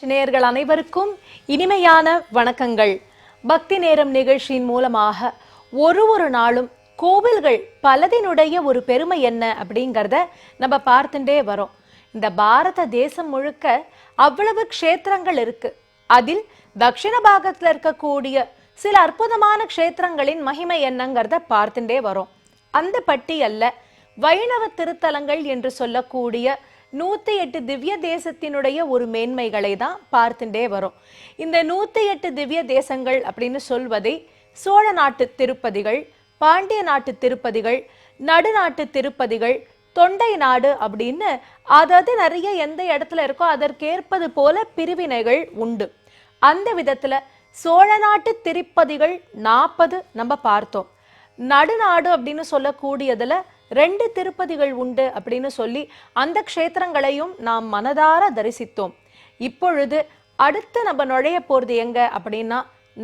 நேயர்கள் அனைவருக்கும் இனிமையான வணக்கங்கள். பக்தி நேரம் நிகழ்ச்சியின் மூலமாக ஒரு ஒரு நாளும் கோவில்கள் பலதினுடைய ஒரு பெருமை என்ன அப்படிங்கிறத நம்ம பார்த்துட்டே வரோம். இந்த பாரத தேசம் முழுக்க அவ்வளவு க்ஷேத்திரங்கள் இருக்கு. அதில் தக்ஷிண பாகத்துல இருக்கக்கூடிய சில அற்புதமான க்ஷேத்திரங்களின் மகிமை என்னங்கிறத பார்த்துட்டே வரோம். அந்த பட்டியல்ல வைணவ திருத்தலங்கள் என்று சொல்லக்கூடிய நூத்தி எட்டு திவ்ய தேசத்தினுடைய ஒரு மேன்மைகளை தான் பார்த்துட்டே வரும். இந்த நூத்தி எட்டு திவ்ய தேசங்கள் அப்படின்னு சொல்வதை சோழ நாட்டு திருப்பதிகள் பாண்டிய நாட்டு திருப்பதிகள் நடுநாட்டு திருப்பதிகள் தொண்டை நாடு அப்படின்னு அதாவது நிறைய எந்த இடத்துல இருக்கோ அதற்கேற்பது போல பிரிவினைகள் உண்டு. அந்த விதத்துல சோழ நாட்டு திருப்பதிகள் நாற்பது நம்ம பார்த்தோம். நடுநாடு அப்படின்னு சொல்லக்கூடியதுல ரெண்டு திருப்பதிகள் உண்டு அப்படின்னு சொல்லி அந்த க்ஷேத்திரங்களையும் நாம் மனதார தரிசித்தோம். இப்பொழுது அடுத்து நம்ம நுழைய போகிறது எங்க அப்படின்னா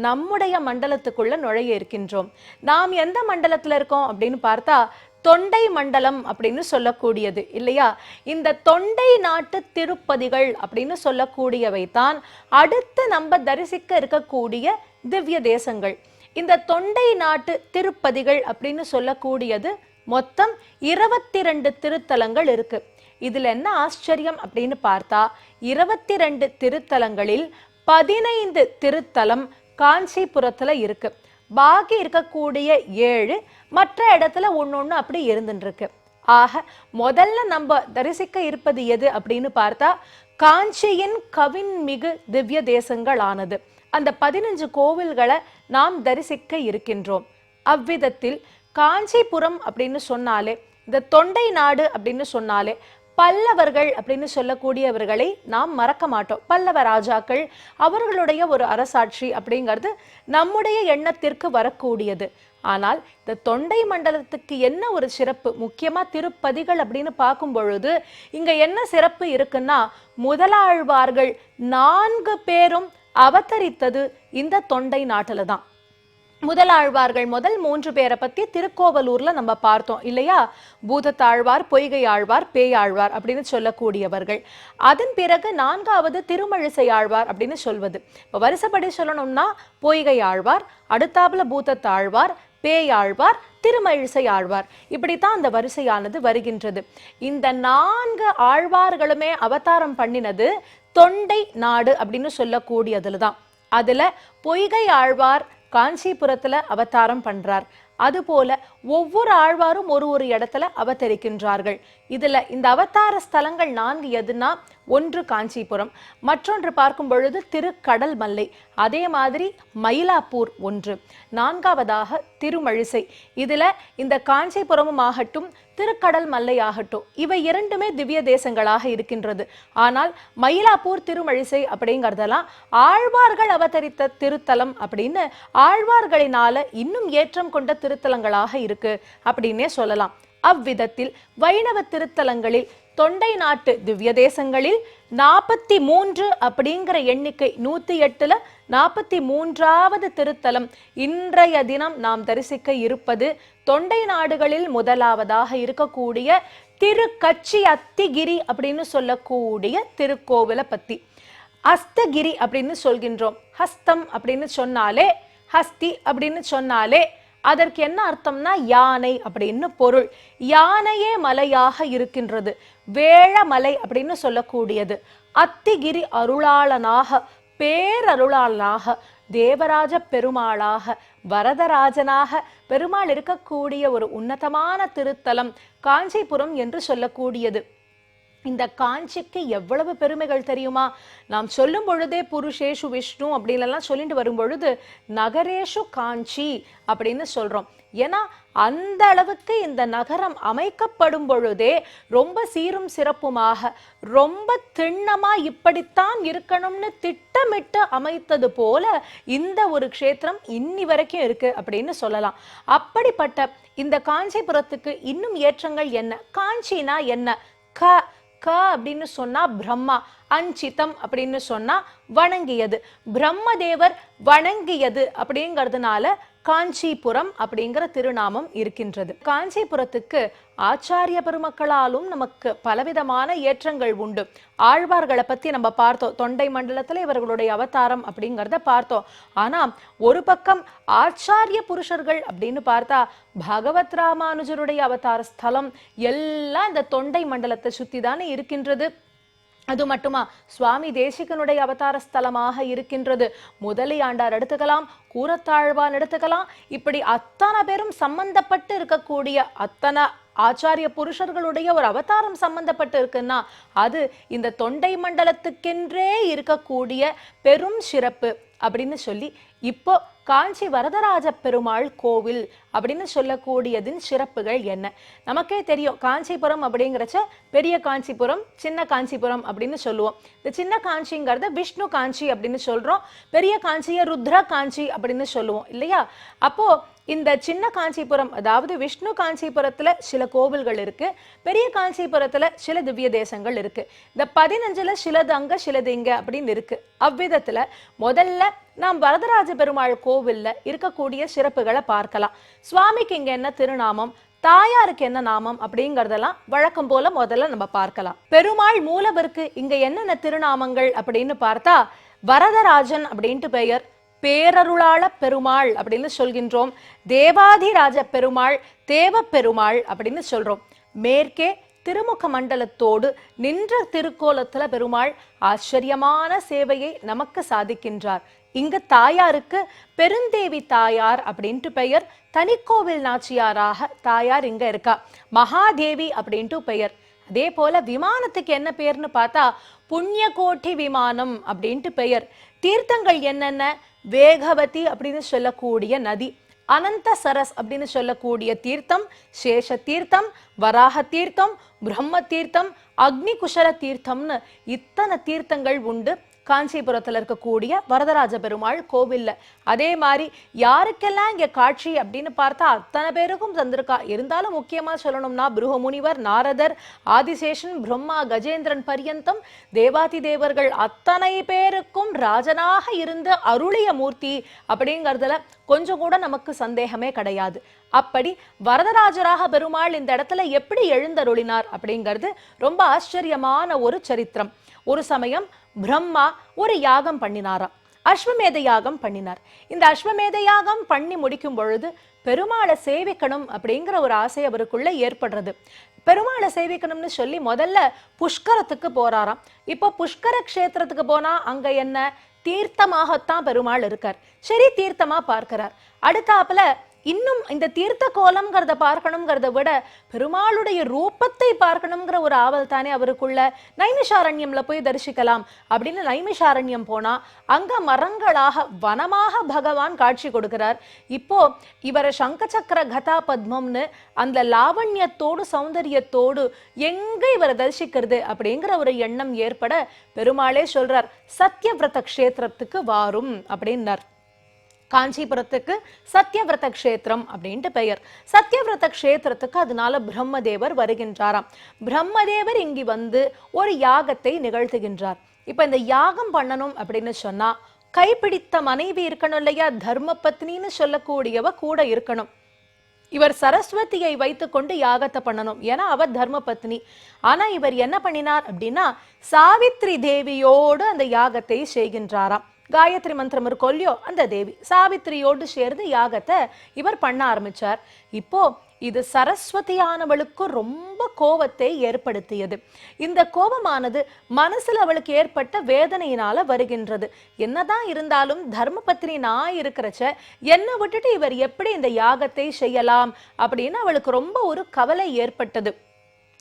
நம்முடைய மண்டலத்துக்குள்ள நுழைய இருக்கின்றோம். நாம் எந்த மண்டலத்தில் இருக்கோம் அப்படின்னு பார்த்தா தொண்டை மண்டலம் அப்படின்னு சொல்லக்கூடியது இல்லையா? இந்த தொண்டை நாட்டு திருப்பதிகள் அப்படின்னு சொல்லக்கூடியவை தான் அடுத்து நம்ம தரிசிக்க இருக்கக்கூடிய திவ்ய தேசங்கள். இந்த தொண்டை நாட்டு திருப்பதிகள் அப்படின்னு சொல்லக்கூடியது மொத்தம் இருபத்தி ரெண்டு திருத்தலங்கள் இருக்கு. இதுல என்ன ஆச்சரியம் அப்படின்னு பார்த்தா இருபத்தி ரெண்டு திருத்தலங்களில் பதினைந்து திருத்தலம் காஞ்சிபுரத்துல இருக்கு. பாக்கி இருக்கக்கூடிய ஏழு மற்ற இடத்துல ஒன்னொன்னு அப்படி இருந்துருக்கு ஆக முதல்ல நம்ம தரிசிக்க இருப்பது எது அப்படின்னு பார்த்தா காஞ்சியின் கவின் மிகு திவ்ய தேசங்கள் ஆனது அந்த பதினஞ்சு கோவில்களை நாம் தரிசிக்க இருக்கின்றோம். அவ்விதத்தில் காஞ்சிபுரம் அப்படின்னு சொன்னாலே இந்த தொண்டை நாடு அப்படின்னு சொன்னாலே பல்லவர்கள் அப்படின்னு சொல்லக்கூடியவர்களை நாம் மறக்க மாட்டோம். பல்லவ ராஜாக்கள் அவர்களுடைய ஒரு அரசாட்சி அப்படிங்கிறது நம்முடைய எண்ணத்திற்கு வரக்கூடியது. ஆனால் இந்த தொண்டை மண்டலத்துக்கு என்ன ஒரு சிறப்பு? முக்கியமாக திருப்பதிகள் அப்படின்னு பார்க்கும் பொழுது இங்கே என்ன சிறப்பு இருக்குன்னா முதலாழ்வார்கள் நான்கு பேரும் அவதரித்தது இந்த தொண்டை நாட்டில் தான் முதலாழ்வார்கள் முதல் மூன்று பேரை பத்தி திருக்கோவலூர்ல நம்ம பார்த்தோம் இல்லையா? பூதத்தாழ்வார் பொய்கை ஆழ்வார் பேயாழ்வார் அப்படின்னு சொல்லக்கூடியவர்கள். அதன் பிறகு நான்காவது திருமழிசை ஆழ்வார் அப்படின்னு சொல்வது. இப்போ வரிசைப்படி சொல்லணும்னா பொய்கை ஆழ்வார் அடுத்தாப்புல பூதத்தாழ்வார் பேயாழ்வார் திருமழிசை ஆழ்வார் இப்படித்தான் அந்த வரிசையானது வருகின்றது. இந்த நான்கு ஆழ்வார்களுமே அவதாரம் பண்ணினது தொண்டை நாடு அப்படின்னு சொல்லக்கூடியதுல தான் அதுல பொய்கை ஆழ்வார் காஞ்சிபுரத்துல அவதாரம் பண்றார். அதுபோல ஒவ்வொரு ஆழ்வாரும் ஒரு ஒரு இடத்துல அவதரிக்கின்றார்கள். இதுல இந்த அவதார ஸ்தலங்கள் நான்கு எதுனா? ஒன்று காஞ்சிபுரம் மற்றொன்று பார்க்கும் பொழுது திருக்கடல் மல்லை அதே மாதிரி மயிலாப்பூர் ஒன்று. நான்காவதாக திருமழிசை. இதுல இந்த காஞ்சிபுரமும் ஆகட்டும் திருக்கடல் மல்லை ஆகட்டும் இவை இரண்டுமே திவ்ய தேசங்களாக இருக்கின்றது. ஆனால் மயிலாப்பூர் திருமழிசை அப்படிங்கிறதெல்லாம் ஆழ்வார்கள் அவதரித்த திருத்தலம் அப்படின்னு ஆழ்வார்களினால இன்னும் ஏற்றம் கொண்ட திருத்தலங்களாக இருக்கு அப்படின்னே சொல்லலாம். அவ்விதத்தில் வைணவ திருத்தலங்களில் தொண்டை நாட்டு திவ்ய தேசங்களில் நாற்பத்தி மூன்று அப்படிங்கிற எண்ணிக்கை நூத்தி எட்டுல நாற்பத்தி மூன்றாவது திருத்தலம் இன்றைய தினம் நாம் தரிசிக்க இருப்பது தொண்டை நாடுகளில் முதலாவதாக இருக்கக்கூடிய திருக்கச்சி அத்திகிரி அப்படின்னு சொல்லக்கூடிய திருக்கோவிலை பத்தி. அஸ்தகிரி அப்படின்னு சொல்கின்றோம். ஹஸ்தம் அப்படின்னு சொன்னாலே ஹஸ்தி அப்படின்னு சொன்னாலே அதற்கு என்ன அர்த்தம்னா யானை அப்படின்னு பொருள். யானையே மலையாக இருக்கின்றது. வேழமலை அப்படின்னு சொல்லக்கூடியது. அத்திகிரி அருளாளனாக பேரருளாளனாக தேவராஜ பெருமாளாக வரதராஜனாக பெருமாள் இருக்கக்கூடிய ஒரு உன்னதமான திருத்தலம் காஞ்சிபுரம் என்று சொல்லக்கூடியது. இந்த காஞ்சிக்கு எவ்வளவு பெருமைகள் தெரியுமா? நாம் சொல்லும் பொழுதே புருஷேஷு விஷ்ணு அப்படின்லாம் சொல்லிட்டு வரும் பொழுது நகரேஷு காஞ்சி அப்படின்னு சொல்றோம். ஏன்னா அந்த அளவுக்கு இந்த நகரம் அமைக்கப்படும் பொழுதே ரொம்ப சீரும் சிறப்புமாக ரொம்ப திண்ணமா இப்படித்தான் இருக்கணும்னு திட்டமிட்டு அமைத்தது போல இந்த ஒரு க்ஷேத்திரம் இன்னி வரைக்கும் இருக்கு அப்படின்னு சொல்லலாம். அப்படிப்பட்ட இந்த காஞ்சிபுரத்துக்கு இன்னும் ஏற்றங்கள் என்ன? காஞ்சினா என்ன? க க அப்படின்னு சொன்னா பிரம்மா. அஞ்சிதம் அப்படின்னு சொன்னா வணங்கியது. பிரம்மதேவர் வணங்கியது அப்படிங்கிறதுனால காஞ்சிபுரம் அப்படிங்கிற திருநாமம் இருக்கின்றது. காஞ்சிபுரத்துக்கு ஆச்சாரிய பெருமக்களாலும் நமக்கு பலவிதமான ஏற்றங்கள் உண்டு. ஆழ்வார்களை பத்தி நம்ம பார்த்தோம். தொண்டை மண்டலத்துல இவர்களுடைய அவதாரம் அப்படிங்கிறத பார்த்தோம். ஆனா ஒரு பக்கம் ஆச்சாரிய புருஷர்கள் அப்படின்னு பார்த்தா பகவத் ராமானுஜருடைய அவதார ஸ்தலம் எல்லாம் இந்த தொண்டை மண்டலத்தை சுத்தி தானே இருக்கின்றது. அது மட்டுமா? சுவாமி தேசிகனுடைய அவதார ஸ்தலமாக இருக்கின்றது. முதலியாண்டார் எடுத்துக்கலாம் கூரத்தாழ்வான் எடுத்துக்கலாம். இப்படி அத்தனை பேரும் சம்பந்தப்பட்டு இருக்கக்கூடிய அத்தனை ஆச்சாரிய புருஷர்களுடைய ஒரு அவதாரம் சம்பந்தப்பட்டு இருக்குன்னா அது இந்த தொண்டை மண்டலத்துக்கென்றே இருக்கக்கூடிய பெரும் சிறப்பு அப்படின்னு சொல்லி இப்போ காஞ்சி வரதராஜ பெருமாள் கோவில் அப்படின்னு சொல்லக்கூடியதின் சிறப்புகள் என்ன? நமக்கே தெரியும் காஞ்சிபுரம் அப்படிங்கிறச்ச பெரிய காஞ்சிபுரம் சின்ன காஞ்சிபுரம் அப்படின்னு சொல்லுவோம். இந்த சின்ன காஞ்சிங்கிறத விஷ்ணு காஞ்சி அப்படின்னு சொல்றோம். பெரிய காஞ்சியை ருத்ர காஞ்சி அப்படின்னு சொல்லுவோம் இல்லையா? அப்போது இந்த சின்ன காஞ்சிபுரம் அதாவது விஷ்ணு காஞ்சிபுரத்துல சில கோவில்கள் இருக்கு பெரிய காஞ்சிபுரத்துல சில திவ்ய தேசங்கள் இருக்கு. இந்த பதினஞ்சுல சிலது அங்க சிலது இங்க அப்படின்னு இருக்கு. அவ்விதத்துல முதல்ல நாம் வரதராஜ பெருமாள் கோவில்ல இருக்கக்கூடிய சிறப்புகளை பார்க்கலாம். சுவாமிக்கு இங்க என்ன திருநாமம் தாயாருக்கு என்ன நாமம் அப்படிங்கறதெல்லாம் வழக்கம் போல முதல்ல நம்ம பார்க்கலாம். பெருமாள் மூலவருக்கு இங்க என்னென்ன திருநாமங்கள் அப்படின்னு பார்த்தா வரதராஜன் அப்படின்ட்டு பெயர் பேரருளாள பெருமாள் அப்படின்னு சொல்கின்றோம். தேவாதிராஜ பெருமாள் தேவ பெருமாள் அப்படின்னு சொல்றோம். மேற்கே திருமுக மண்டலத்தோடு நின்ற திருக்கோலத்துல பெருமாள் ஆச்சரியமான சேவையை நமக்கு சாதிக்கின்றார். இங்க தாயாருக்கு பெருந்தேவி தாயார் அப்படின்ட்டு பெயர் தனிக்கோவில் நாச்சியாராக தாயார் இங்க இருக்கா. மகாதேவி அப்படின்ட்டு பெயர். அதே போல விமானத்துக்கு என்ன பேர்னு பார்த்தா புண்ணியகோட்டி விமானம் அப்படின்ட்டு பெயர். தீர்த்தங்கள் என்னென்ன? வேகவதி அப்படின்னு சொல்லக்கூடிய நதி அனந்த சரஸ் அப்படின்னு சொல்லக்கூடிய தீர்த்தம் சேஷ தீர்த்தம் வராக தீர்த்தம் பிரம்ம தீர்த்தம் அக்னி குஷல தீர்த்தம்னு இத்தனை தீர்த்தங்கள் உண்டு. காஞ்சிபுரத்துல இருக்கக்கூடிய வரதராஜ பெருமாள் கோவில்ல. அதே மாதிரி யாருக்கெல்லாம் இங்கே காட்சி அப்படின்னு பார்த்தா அத்தனை பேருக்கும் தந்திருக்கா. இருந்தாலும் முக்கியமா சொல்லணும்னா முனிவர் நாரதர் ஆதிசேஷன் பிரம்மா கஜேந்திரன் பரியந்தம் தேவாதி தேவர்கள் அத்தனை பேருக்கும் ராஜனாக இருந்து அருளிய மூர்த்தி அப்படிங்கறதுல கொஞ்சம் கூட நமக்கு சந்தேகமே கிடையாது. அப்படி வரதராஜராக பெருமாள் இந்த இடத்துல எப்படி எழுந்தருளினார் அப்படிங்கிறது ரொம்ப ஆச்சரியமான ஒரு சரித்திரம். ஒரு சமயம் பிரம்மா ஒரு யாகம் பண்ணினாராம் அஸ்வமேத யாகம் பண்ணினார். இந்த அஸ்வமேத யாகம் பண்ணி முடிக்கும் பொழுது பெருமாளை சேவிக்கணும் அப்படிங்கிற ஒரு ஆசை அவருக்குள்ள ஏற்படுறது. பெருமாளை சேவிக்கணும்னு சொல்லி முதல்ல புஷ்கரத்துக்கு போறாராம். இப்போ புஷ்கர கஷேத்திரத்துக்கு போனா அங்க என்ன? தீர்த்தமாகத்தான் பெருமாள் இருக்கார். சரி தீர்த்தமா பார்க்கிறார். அடுத்தாப்புல இன்னும் இந்த தீர்த்த கோலம்ங்கிறத பார்க்கணுங்கிறத விட பெருமாளுடைய ரூபத்தை பார்க்கணுங்கிற ஒரு ஆவல் தானே அவருக்குள்ள. நைமிஷாரண்யம்ல போய் தரிசிக்கலாம். அப்படின்னு நைமிஷாரண்யம் போனா அங்க மரங்களாக வனமாக பகவான் காட்சி கொடுக்கிறார். இப்போ இவரை சங்கச்சக்கர கதா பத்மம்னு அந்த லாவண்யத்தோடு சௌந்தரியத்தோடு எங்க இவரை தரிசிக்கிறது அப்படிங்கிற ஒரு எண்ணம் ஏற்பட பெருமாளே சொல்றார் சத்யவிரத க்ஷேத்திரத்துக்கு வாரும் அப்படின்னார். காஞ்சிபுரத்துக்கு சத்யவிரத க்ஷேத்திரம் அப்படின்ட்டு பெயர். சத்யவிரத கஷேத்திரத்துக்கு அதனால பிரம்மதேவர் வருகின்றாராம். பிரம்மதேவர் இங்கு வந்து ஒரு யாகத்தை நிகழ்த்துகின்றார். இப்போ இந்த யாகம் பண்ணணும் அப்படின்னு சொன்னால் கைப்பிடித்த மனைவி இருக்கணும் இல்லையா? தர்ம பத்னின்னு சொல்லக்கூடியவ கூட இருக்கணும். இவர் சரஸ்வதியை வைத்துக்கொண்டு யாகத்தை பண்ணணும். ஏன்னா அவர் தர்ம பத்னி ஆனா இவர் என்ன பண்ணினார் அப்படின்னா சாவித்ரி தேவியோடு அந்த யாகத்தை செய்கின்றாராம். காயத்ரி மந்திரம் இருக்கோ இல்லையோ அந்த தேவி சாவித்திரியோடு சேர்ந்து யாகத்தை இவர் பண்ண ஆரம்பிச்சார். இப்போ இது சரஸ்வதியானவளுக்கு ரொம்ப கோபத்தை ஏற்படுத்தியது. இந்த கோபமானது மனசுல அவளுக்கு ஏற்பட்ட வேதனையினால வருகின்றது. என்னதான் இருந்தாலும் தர்மபத்னி நான் இருக்கிறச்ச என்னை விட்டுட்டு இவர் எப்படி இந்த யாகத்தை செய்யலாம்? அப்படின்னு அவளுக்கு ரொம்ப ஒரு கவலை ஏற்பட்டது.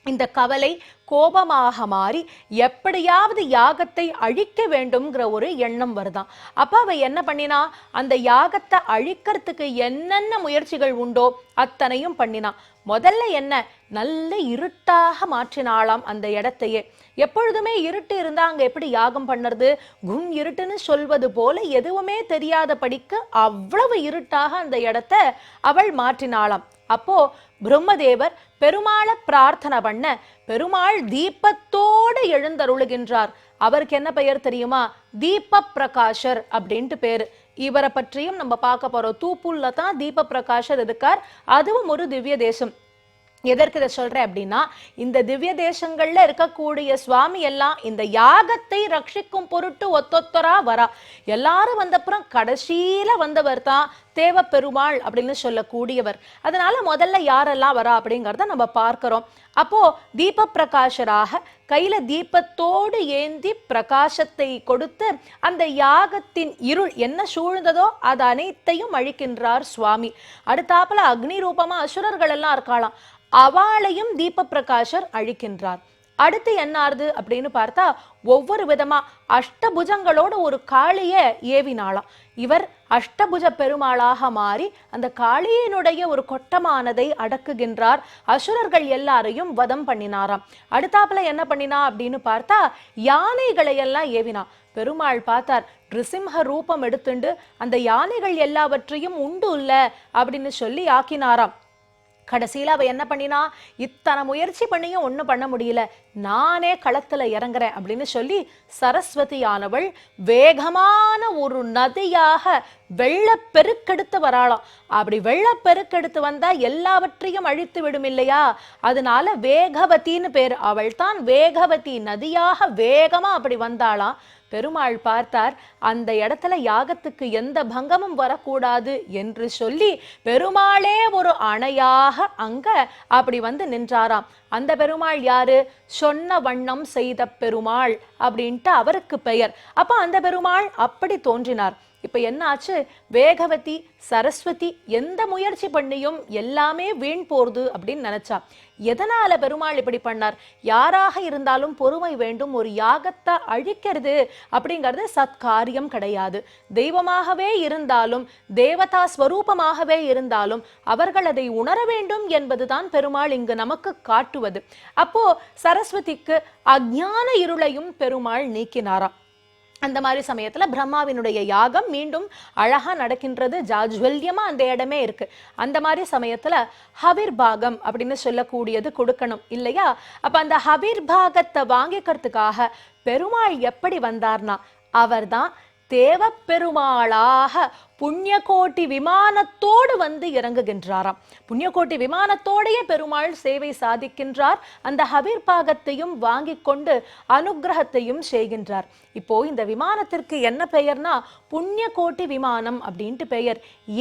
இந்த கவலை கோபமாக மாறி எப்படியாவது யாகத்தை அழிக்க வேண்டும்ங்கிற ஒரு எண்ணம் வருதாம் அப்ப அவ என்ன பண்ணினா அந்த யாகத்தை அழிக்கிறதுக்கு என்னென்ன முயற்சிகள் உண்டோ அத்தனையும் பண்ணினான் முதல்ல என்ன? நல்ல இருட்டாக மாற்றினாளாம் அந்த இடத்தையே. எப்பொழுதுமே இருட்டு இருந்தா அங்க எப்படி யாகம் பண்ணுறது? கும் இருட்டுன்னு சொல்வது போல எதுவுமே தெரியாதபடிக்கு அவ்வளவு இருட்டாக அந்த இடத்த அவள் மாற்றினாளாம். அப்போ பிரம்மதேவர் பெருமாளை பிரார்த்தனை பண்ண பெருமாள் தீபத்தோடு எழுந்தருளுகின்றார். அவருக்கு என்ன பெயர் தெரியுமா? தீப பிரகாஷர் அப்படின்ட்டு பேரு. இவரை பற்றியும் நம்ம பார்க்க போறோம். தூப்புல்ல தான் தீப பிரகாஷர் இருக்கார். அதுவும் ஒரு திவ்ய தேசம். எதற்கு இதை சொல்றேன் அப்படின்னா இந்த திவ்ய தேசங்கள்ல இருக்கக்கூடிய சுவாமி எல்லாம் இந்த யாகத்தை ரட்சிக்கும் பொருட்டு ஒத்தொத்தரா வரா. எல்லாரும் வந்தப்புறம் கடைசியில வந்தவர் தான் தேவ பெருமாள் அப்படின்னு சொல்லக்கூடியவர். அதனால முதல்ல யாரெல்லாம் வரா அப்படிங்கறத நம்ம பார்க்குறோம். அப்போ தீப பிரகாஷராக கையில தீபத்தோடு ஏந்தி பிரகாசத்தை கொடுத்து அந்த யாகத்தின் இருள் என்ன சூழ்ந்ததோ அது அனைத்தையும் அழிக்கின்றார் சுவாமி. அடுத்தாப்புல அக்னி ரூபமா அசுரர்கள் எல்லாம் இருக்காளாம் அவளையும் தீப பிரகாஷர் அழிக்கின்றார். அடுத்து என்னாருது அப்படின்னு பார்த்தா ஒவ்வொரு விதமா அஷ்டபுஜங்களோட ஒரு காளிய ஏவினாளாம். இவர் அஷ்டபுஜ பெருமாளாக மாறி அந்த காளியினுடைய ஒரு கொட்டமானதை அடக்குகின்றார். அசுரர்கள் எல்லாரையும் வதம் பண்ணினாராம். அடுத்தாப்புல என்ன பண்ணினா அப்படின்னு பார்த்தா யானைகளை எல்லாம் ஏவினா பெருமாள் பார்த்தார் நிருசிம்ஹ ரூபம் எடுத்துண்டு அந்த யானைகள் எல்லாவற்றையும் உண்டு இல்லை அப்படின்னு சொல்லி ஆக்கினாராம். கடைசியில அவள் என்ன பண்ணினா இத்தனை முயற்சி பண்ணியும் ஒன்றும் பண்ண முடியல. நானே களத்துல இறங்குறேன் அப்படின்னு சொல்லி சரஸ்வதியானவள் வேகமான ஒரு நதியாக வெள்ளப்பெருக்கெடுத்து வராளாம். அப்படி வெள்ளப்பெருக்கெடுத்து வந்தா எல்லாவற்றையும் அழித்து விடும் இல்லையா? அதனால வேகவதின்னு பேர். அவள் தான் வேகவதி நதியாக வேகமா அப்படி வந்தாளாம். பெருமாள் பார்த்தார் அந்த இடத்துல யாகத்துக்கு எந்த பங்கமும் வரக்கூடாது என்று சொல்லி பெருமாளே ஒரு அணையாக அங்க அப்படி வந்து நின்றாராம். அந்த பெருமாள் யாரு? சொன்ன வண்ணம் செய்த பெருமாள் அப்படின்ட்டு அவருக்கு பெயர். அப்ப அந்த பெருமாள் அப்படி தோன்றினார். இப்ப என்ன ஆச்சு? வேகவதி சரஸ்வதி எந்த முயற்சி பண்ணியும் எல்லாமே வீண் போறது அப்படின்னு நினைச்சா. எதனால பெருமாள் இப்படி பண்ணார்? யாராக இருந்தாலும் பொறுமை வேண்டும் ஒரு யாகத்தை அழிக்கிறது அப்படிங்கிறது சத்காரியம் கிடையாது. தெய்வமாகவே இருந்தாலும் தேவதா ஸ்வரூபமாகவே இருந்தாலும் அவர்கள் அதை உணர வேண்டும் என்பதுதான் பெருமாள் இங்கு நமக்கு காட்டுவது. அப்போ சரஸ்வதிக்கு அஜான இருளையும் பெருமாள் நீக்கினாராம். அந்த மாதிரி சமயத்துல பிரம்மாவினுடைய யாகம் மீண்டும் அழகா நடக்கின்றது. ஜாஜ்வல்யமாக அந்த இடமே இருக்கு. அந்த மாதிரி சமயத்துல ஹவிர் பாகம் அப்படின்னு சொல்லக்கூடியது கொடுக்கணும் இல்லையா? அப்ப அந்த ஹவிர் பாகத்தை வாங்கிக்கிறதுக்காக பெருமாள் எப்படி வந்தார்னா அவர்தான் தேவ பெருமாளாக புண்ணியகோட்டி விமானத்தோடு வந்து இறங்குகின்றாராம். புண்ணியகோட்டி விமானத்தோடையே பெருமாள் சேவை சாதிக்கின்றார். அந்த ஹபீர் பாகத்தையும் வாங்கி கொண்டு அனுகிரகத்தையும் செய்கின்றார். இப்போ இந்த விமானத்திற்கு என்ன பெயர்னா புண்ணியகோட்டி விமானம் அப்படின்ட்டு பெயர்.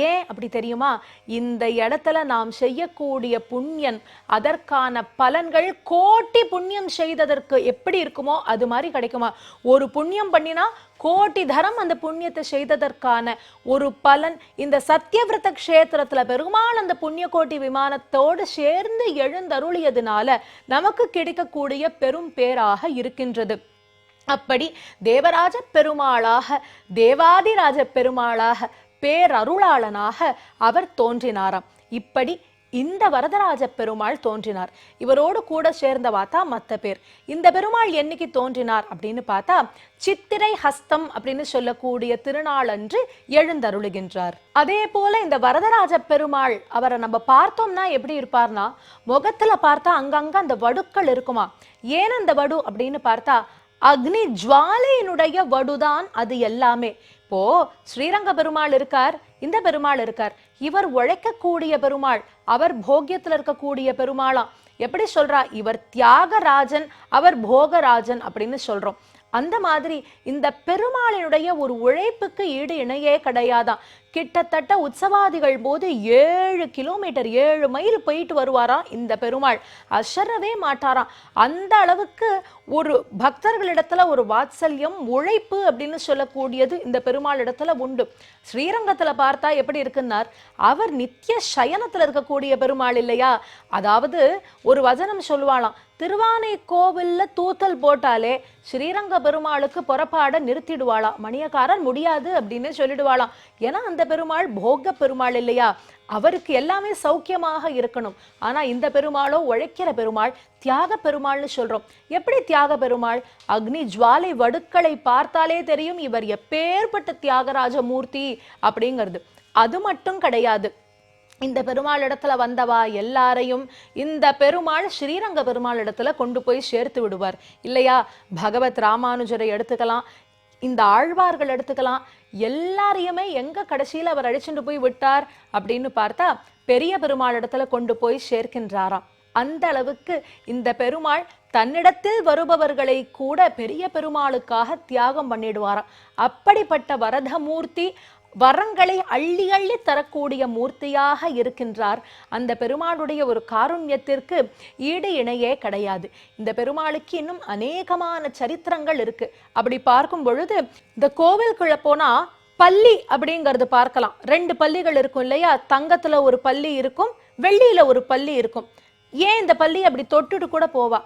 ஏன் அப்படி தெரியுமா? இந்த இடத்துல நாம் செய்யக்கூடிய புண்ணியன் அதற்கான பலன்கள் கோட்டி புண்ணியம் செய்ததற்கு எப்படி இருக்குமோ அது மாதிரி கிடைக்குமா? ஒரு புண்ணியம் பண்ணினா கோட்டி தரம் அந்த புண்ணியத்தை செய்ததற்கான ஒரு பலன். இந்த சத்தியவிரத க்ஷேத்திரத்துல பெருமாள் அந்த புண்ணிய கோட்டி விமானத்தோடு சேர்ந்து எழுந்தருளியதுனால நமக்கு கிடைக்கக்கூடிய பெரும் பேராக இருக்கின்றது. அப்படி தேவராஜ பெருமாளாக தேவாதிராஜ பெருமாளாக பேரருளாளனாக அவர் தோன்றினாராம். இப்படி இந்த வரதராஜ பெருமாள் தோன்றினார். இவரோடு கூட சேர்ந்தவா தான் மத்த பேர். இந்த பெருமாள் என்னைக்கு தோன்றினார் அப்படின்னு பார்த்தா சித்திரை ஹஸ்தம் அப்படின்னு சொல்லக்கூடிய திருநாள் அன்று எழுந்தருளுகின்றார். அதே போல இந்த வரதராஜ பெருமாள் அவரை நம்ம பார்த்தோம்னா எப்படி இருப்பார்னா முகத்துல பார்த்தா அங்கங்க அந்த வடுக்கள் இருக்குமா? ஏன் அந்த வடு அப்படின்னு பார்த்தா அக்னி ஜுவாலையினுடைய வடுதான் அது எல்லாமே. இப்போ ஸ்ரீரங்க பெருமாள் இருக்கார் இந்த பெருமாள் இருக்கார். இவர் உழைக்கக்கூடிய பெருமாள் அவர் போக்கியத்துல இருக்கக்கூடிய பெருமாளாம் எப்படி சொல்றா? இவர் தியாகராஜன் அவர் போகராஜன் அப்படின்னு சொல்றோம். அந்த மாதிரி இந்த பெருமாளினுடைய ஒரு உழைப்புக்கு ஈடு இணையே கிடையாதான் கிட்டத்தட்ட உற்சவாதிகள் போது ஏழு கிலோமீட்டர் ஏழு மைல் போயிட்டு வருவாராம் இந்த பெருமாள். அசரவே மாட்டாராம். அந்த அளவுக்கு ஒரு பக்தர்களிடத்துல ஒரு வாத்சல்யம் உழைப்பு அப்படின்னு சொல்லக்கூடியது இந்த பெருமாள் இடத்துல உண்டு. ஸ்ரீரங்கத்துல பார்த்தா எப்படி இருக்குன்னார் அவர் நித்திய சயனத்துல இருக்கக்கூடிய பெருமாள் இல்லையா? அதாவது ஒரு வசனம் சொல்லுவாளாம் திருவானை கோவில்ல தூத்தல் போட்டாலே ஸ்ரீரங்க பெருமாளுக்கு புறப்பாட நிறுத்திடுவாளாம். மணியக்காரன் முடியாது அப்படின்னு சொல்லிடுவாளாம். ஏன்னா அந்த பெருமாள் போக பெருமாள் இல்லையா? அவருக்கு எல்லாமே சௌக்கியமாக இருக்கணும். ஆனா இந்த பெருமாளோ உழைக்கிற பெருமாள் தியாக பெருமாள்னு சொல்றோம். எப்படி தியாக பெருமாள்? அக்னி ஜுவாலை வடுக்களை பார்த்தாலே தெரியும் இவர் எப்பேற்பட்ட தியாகராஜ மூர்த்தி அப்படிங்கிறது. அது மட்டும் கிடையாது. இந்த பெருமாள் இடத்துல வந்தவா எல்லாரையும் இந்த பெருமாள் ஸ்ரீரங்க பெருமாள் இடத்துல கொண்டு போய் சேர்த்து விடுவார். இல்லையா? பகவத் ராமானுஜரை எடுத்துக்கலாம். இந்த ஆழ்வார்கள் எடுத்துக்கலாம். எல்லாரையுமே எங்க கடைசியில அவர் அழிச்சுட்டு போய் விட்டார் அப்படின்னு பார்த்தா பெரிய பெருமாள் இடத்துல கொண்டு போய் சேர்க்கின்றாராம். அந்த அளவுக்கு இந்த பெருமாள் தன்னிடத்தில் வருபவர்களை கூட பெரிய பெருமாளுக்காக தியாகம் பண்ணிடுவாராம். அப்படிப்பட்ட வரதமூர்த்தி வரங்களை அள்ளி அள்ளி தரக்கூடிய மூர்த்தியாக இருக்கின்றார். அந்த பெருமாளுடைய ஒரு காருண்யத்திற்கு ஈடு இணையே கிடையாது. இந்த பெருமாளுக்கு இன்னும் அநேகமான சரித்திரங்கள் இருக்கு. அப்படி பார்க்கும் பொழுது இந்த கோவிலுக்குள்ள போனா பள்ளி அப்படிங்கறது பார்க்கலாம். ரெண்டு பள்ளிகள் இருக்கும் இல்லையா? தங்கத்துல ஒரு பள்ளி இருக்கும் வெள்ளியில ஒரு பள்ளி இருக்கும். ஏன் இந்த பள்ளி அப்படி தொட்டுட்டு கூட போவா?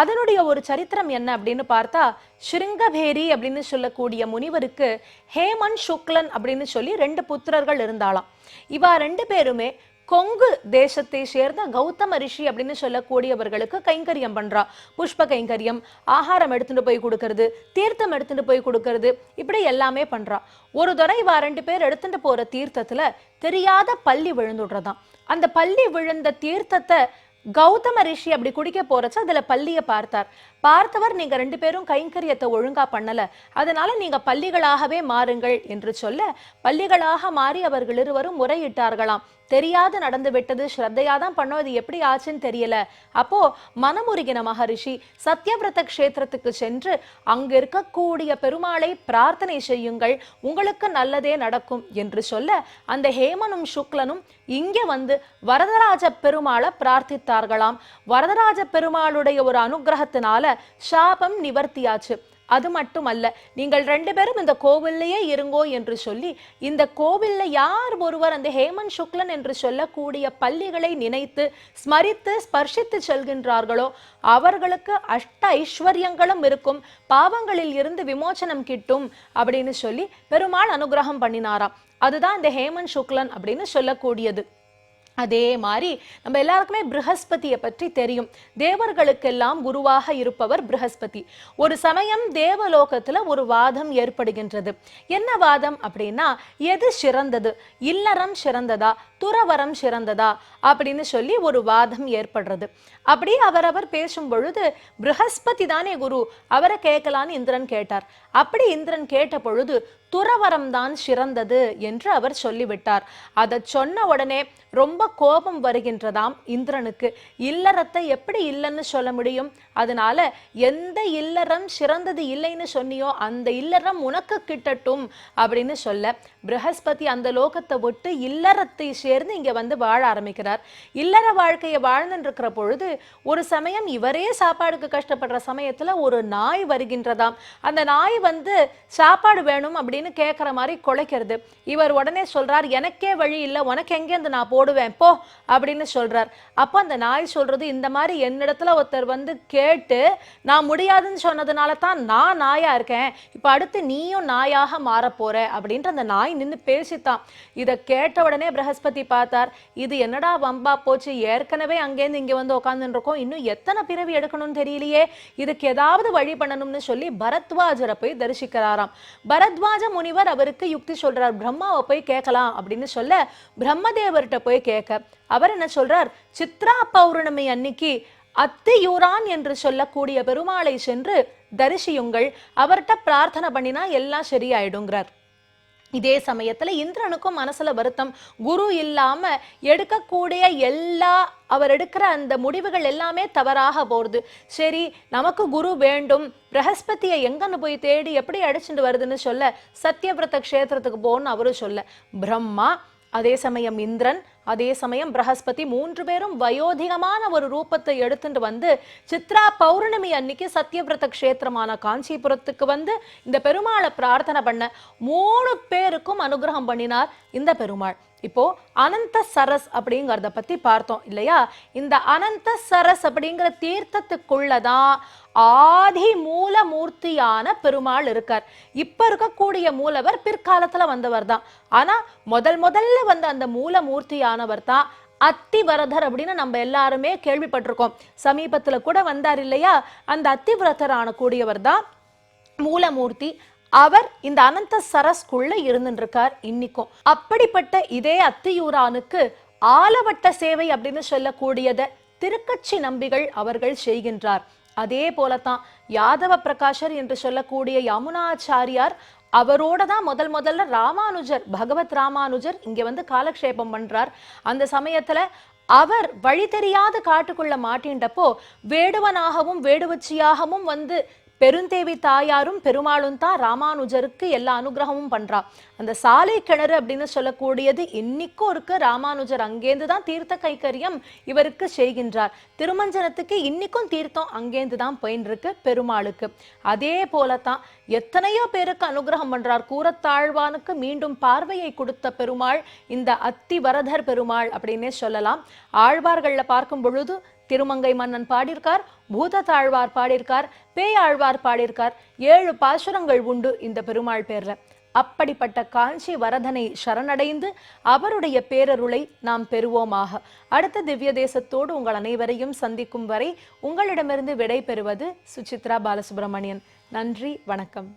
அதனுடைய ஒரு சரித்திரம் என்ன அப்படின்னு பார்த்தா ஸ்ருங்கபேரி அப்படின்னு சொல்லக்கூடிய முனிவருக்கு ஹேமன் சுக்லன் அப்படின்னு சொல்லி ரெண்டு புத்திரர்கள் இருந்தாலாம் இவா ரெண்டு பேருமே கொங்கு தேசத்தை சேர்ந்த கௌதம ரிஷி அப்படின்னு சொல்லக்கூடியவர்களுக்கு கைங்கரியம் பண்றா. புஷ்ப கைங்கரியம் ஆகாரம் எடுத்துட்டு போய் கொடுக்கறது தீர்த்தம் எடுத்துட்டு போய் கொடுக்கறது இப்படி எல்லாமே பண்றா. ஒரு தடவை இவா ரெண்டு பேர் எடுத்துட்டு போற தீர்த்தத்துல தெரியாத பள்ளி விழுந்துடுறதாம். அந்த பள்ளி விழுந்த தீர்த்தத்தை கௌதம ரிஷி அப்படி குடிக்க போறச்ச அதுல பள்ளியை பார்த்தார். பார்த்தவர் நீங்க ரெண்டு பேரும் கைங்கரியத்தை ஒழுங்கா பண்ணல. அதனால நீங்க பள்ளிகளாகவே மாறுங்கள் என்று சொல்ல பள்ளிகளாக மாறி அவர்கள் இருவரும் முறையிட்டார்களாம். தெரியாது நடந்து விட்டது ஸ்ரத்தையா தான் பண்ணோம் இது எப்படி ஆச்சுன்னு தெரியல. அப்போ மனமுருகின மகரிஷி சத்யவிரத க்ஷேத்திரத்துக்கு சென்று அங்க இருக்கக்கூடிய பெருமாளை பிரார்த்தனை செய்யுங்கள் உங்களுக்கு நல்லதே நடக்கும் என்று சொல்ல அந்த ஹேமனும் சுக்லனும் இங்கே வந்து வரதராஜ பெருமாளை பிரார்த்தித்தார்களாம். வரதராஜ பெருமாளுடைய ஒரு அனுகிரகத்தினால சாபம் நிவர்த்தியாச்சு. அது மட்டுமல்ல நீங்கள் ரெண்டு பேரும் இந்த கோவில்லையே இருங்கோ என்று சொல்லி இந்த கோவில்ல யார் ஒருவர் அந்த ஹேமன் சுக்லன் என்று சொல்லக்கூடிய பள்ளிகளை நினைத்து ஸ்மரித்து ஸ்பர்ஷித்து செல்கின்றார்களோ அவர்களுக்கு அஷ்ட ஐஸ்வர்யங்களும் இருக்கும் பாவங்களில் இருந்து விமோசனம் கிட்டும் அப்படின்னு சொல்லி பெருமாள் அனுகிரகம் பண்ணினாராம். அதுதான் இந்த ஹேமன் சுக்லன் அப்படின்னு சொல்லக்கூடியது. அதே மாதிரி நம்ம எல்லாருக்குமே ப்ரஹஸ்பதியை பற்றி தெரியும். தேவர்களுக்கெல்லாம் குருவாக இருப்பவர் ப்ரஹஸ்பதி. ஒரு சமயம் தேவலோகத்துல ஒரு வாதம் ஏற்படுகின்றது. என்ன வாதம் அப்படின்னா எது சிறந்தது? இல்லறம் சிறந்ததா? துறவரம் சிறந்ததா? அப்படின்னு சொல்லி ஒரு வாதம் ஏற்படுறது. அப்படி அவரவர் பேசும் பொழுது ப்ரஹஸ்பதி தானே குரு? அவரை கேட்கலான்னு இந்திரன் கேட்டார். அப்படி இந்திரன் கேட்ட பொழுது துறவரம்தான் சிறந்தது என்று அவர் சொல்லிவிட்டார். அதை சொன்ன உடனே ரொம்ப கோபம் வருகின்றதாம் இந்திரனுக்கு. இல்லறத்தை எப்படி இல்லைன்னு சொல்ல முடியும்? அதனால எந்த இல்லறம் சிறந்தது இல்லைன்னு சொன்னியோ அந்த இல்லறம் உனக்கு கிட்டட்டும் அப்படின்னு சொல்ல பிரகஸ்பதி அந்த லோகத்தை விட்டு இல்லறத்தை சேர்ந்து இங்க வந்து வாழ ஆரம்பிக்கிறார். இல்லற வாழ்க்கையை வாழ்ந்துட்டு இருக்கிற பொழுது ஒரு சமயம் இவரே சாப்பாடுக்கு கஷ்டப்படுற சமயத்துல ஒரு நாய் வருகின்றதாம். அந்த நாய் வந்து சாப்பாடு வேணும் அப்படி அப்படின்னு கேட்குற மாதிரி குலைக்கிறது. இவர் உடனே சொல்கிறார் எனக்கே வழி இல்லை உனக்கு எங்கேருந்து நான் போடுவேன்? போ அப்படின்னு சொல்கிறார் அப்போ அந்த நாய் சொல்கிறது இந்த மாதிரி என்னிடத்துல ஒருத்தர் வந்து கேட்டு நான் முடியாதுன்னு சொன்னதுனால தான் நான் நாயாக இருக்கேன். இப்போ அடுத்து நீயும் நாயாக மாறப் போற அப்படின்ட்டு அந்த நாய் நின்று பேசித்தான். இதை கேட்ட உடனே பிரகஸ்பதி பார்த்தார் இது என்னடா வம்பா போச்சு? ஏற்கனவே அங்கேருந்து இங்கே வந்து உட்காந்துருக்கோம் இன்னும் எத்தனை பிறவி எடுக்கணும்னு தெரியலையே. இதுக்கு ஏதாவது வழி பண்ணணும்னு சொல்லி பரத்வாஜரை போய் தரிசிக்கிறாராம். பரத்வாஜ முனிவர் அவருக்கு யுக்தி சொல்றார். பிரம்மாவை போய் கேட்கலாம் அப்படின்னு சொல்ல பிரம்மதேவர்கிட்ட போய் கேட்க. அவர் என்ன சொல்றார்? சித்ரா பௌர்ணமி அன்னைக்கு அத்தியூரான் என்று சொல்லக்கூடிய பெருமாளை சென்று தரிசியுங்கள். அவர்கிட்ட பிரார்த்தனை பண்ணினா எல்லாம் சரியாயிடுங்கிறார். இதே சமயத்தில் இந்திரனுக்கும் மனசில் வருத்தம். குரு இல்லாமல் எடுக்கக்கூடிய எல்லா அவர் எடுக்கிற அந்த முடிவுகள் எல்லாமே தவறாக போகிறது சரி நமக்கு குரு வேண்டும். பிரகஸ்பதியை எங்கன்னு போய் தேடி எப்படி அடிச்சுட்டு வருதுன்னு சொல்ல சத்யவிரத க்ஷேத்திரத்துக்கு போகணும்னு அவரும் சொல்ல. பிரம்மா அதே சமயம் இந்திரன் அதே சமயம் பிரகஸ்பதி மூன்று பேரும் வயோதிகமான ஒரு ரூபத்தை எடுத்துட்டு வந்து சித்ரா பௌர்ணமி அன்னைக்கு சத்யவிரத கஷேத்திரமான காஞ்சிபுரத்துக்கு வந்து இந்த பெருமாளை பிரார்த்தனை பண்ண மூணு பேருக்கும் அனுகிரகம் பண்ணினார் இந்த பெருமாள். இப்போ அனந்த சரஸ் அப்படிங்கிறத பத்தி பார்த்தோம் இல்லையா? இந்த அனந்த சரஸ் அப்படிங்கிற தீர்த்தத்துக்குள்ளதான் ஆதி மூல மூர்த்தியான பெருமாள் இருக்கார். இப்ப இருக்கக்கூடிய மூலவர் பிற்காலத்துல வந்தவர் தான் ஆனா முதல் முதல்ல வந்த அந்த மூல மூர்த்தியான ஆனவர் தான் அத்திவரதர் அப்படின்னு நம்ம எல்லாருமே கேள்விப்பட்டிருக்கோம். சமீபத்துல கூட வந்தார் இல்லையா? அந்த அத்திவிரதர் ஆனக்கூடியவர் தான் மூலமூர்த்தி. அவர் இந்த அனந்த சரஸ்குள்ள இருந்துருக்கார் இன்னைக்கும். அப்படிப்பட்ட இதே அத்தியூரானுக்கு ஆலவட்ட சேவை அப்படின்னு சொல்லக்கூடியத திருக்கட்சி நம்பிகள் அவர்கள் செய்கின்றார். அதே போலத்தான் யாதவ பிரகாஷர் என்று சொல்லக்கூடிய யமுனாச்சாரியார் அவரோட தான் முதல் முதல்ல ராமானுஜர் பகவத் ராமானுஜர் இங்க வந்து காலக்ஷேபம் பண்றார். அந்த சமயத்துல அவர் வழி தெரியாத காட்டுக்குள்ள மாட்டின்றப்போ வேடுவனாகவும் வேடுவச்சியாகவும் வந்து பெருந்தேவி தாயாரும் பெருமாளும் தான் ராமானுஜருக்கு எல்லா அனுகிரகமும் பண்றா. அந்த சாலை கிணறு அப்படின்னு சொல்லக்கூடியது இன்னைக்கும் இருக்கு. ராமானுஜர் அங்கேருந்து தான் தீர்த்த கைக்கரியம் இவருக்கு செய்கின்றார். திருமஞ்சனத்துக்கு இன்னைக்கும் தீர்த்தம் அங்கேருந்து தான் போயின்னு இருக்கு பெருமாளுக்கு. அதே போலத்தான் எத்தனையோ பேருக்கு அனுகிரகம் பண்றார். கூரத்தாழ்வானுக்கு மீண்டும் பார்வையை கொடுத்த பெருமாள் இந்த அத்தி வரதர் பெருமாள் அப்படின்னே சொல்லலாம். ஆழ்வார்களில் பார்க்கும் பொழுது திருமங்கை மன்னன் பாடியிருக்கார். பூத தாழ்வார் பாடியிருக்கார் பேயாழ்வார் பாடியிருக்கார். ஏழு பாசுரங்கள் உண்டு இந்த பெருமாள் பேர்ல. அப்படிப்பட்ட காஞ்சி வரதனை சரணடைந்து அவருடைய பேரருளை நாம் பெறுவோமாக. அடுத்த திவ்ய தேசத்தோடு உங்கள் அனைவரையும் சந்திக்கும் வரை உங்களிடமிருந்து விடை பெறுவது சுசித்ரா பாலசுப்ரமணியன். நன்றி வணக்கம்.